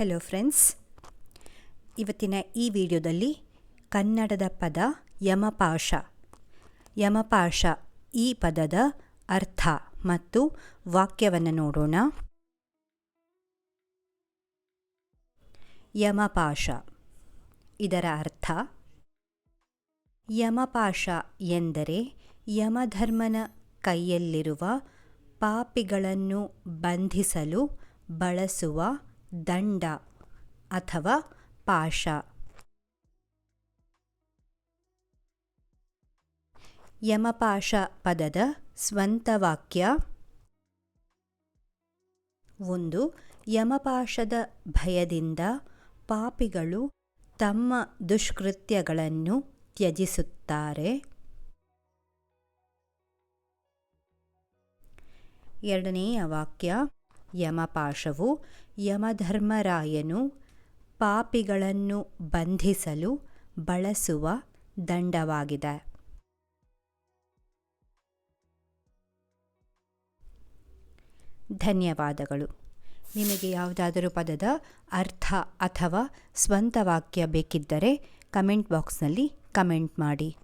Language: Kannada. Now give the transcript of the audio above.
ಹೆಲೋ ಫ್ರೆಂಡ್ಸ್ ಇವತ್ತಿನ ಈ ವಿಡಿಯೋದಲ್ಲಿ ಕನ್ನಡದ ಪದ ಯಮಪಾಶ. ಯಮಪಾಶ ಈ ಪದದ ಅರ್ಥ ಮತ್ತು ವಾಕ್ಯವನ್ನು ನೋಡೋಣ. ಯಮಪಾಶ ಇದರ ಅರ್ಥ, ಯಮಪಾಶ ಎಂದರೆ ಯಮಧರ್ಮನ ಕೈಯಲ್ಲಿರುವ ಪಾಪಿಗಳನ್ನು ಬಂಧಿಸಲು ಬಳಸುವ ದಂಡ ಅಥವಾ ಪಾಶ. ಯಮಪಾಶ ಪದದ ಸ್ವಂತ ವಾಕ್ಯ. ಒಂದು, ಯಮಪಾಶದ ಭಯದಿಂದ ಪಾಪಿಗಳು ತಮ್ಮ ದುಷ್ಕೃತ್ಯಗಳನ್ನು ತ್ಯಜಿಸುತ್ತಾರೆ. ಎರಡನೆಯ ವಾಕ್ಯ ಯಮಪಾಶವು ಯಮಧರ್ಮರಾಯನು ಪಾಪಿಗಳನ್ನು ಬಂಧಿಸಲು ಬಳಸುವ ದಂಡವಾಗಿದೆ. ಧನ್ಯವಾದಗಳು. ನಿಮಗೆ ಯಾವುದಾದರೂ ಪದದ ಅರ್ಥ ಅಥವಾ ಸ್ವಂತ ವಾಕ್ಯ ಬೇಕಿದ್ದರೆ ಕಮೆಂಟ್ ಬಾಕ್ಸ್ನಲ್ಲಿ ಕಮೆಂಟ್ ಮಾಡಿ.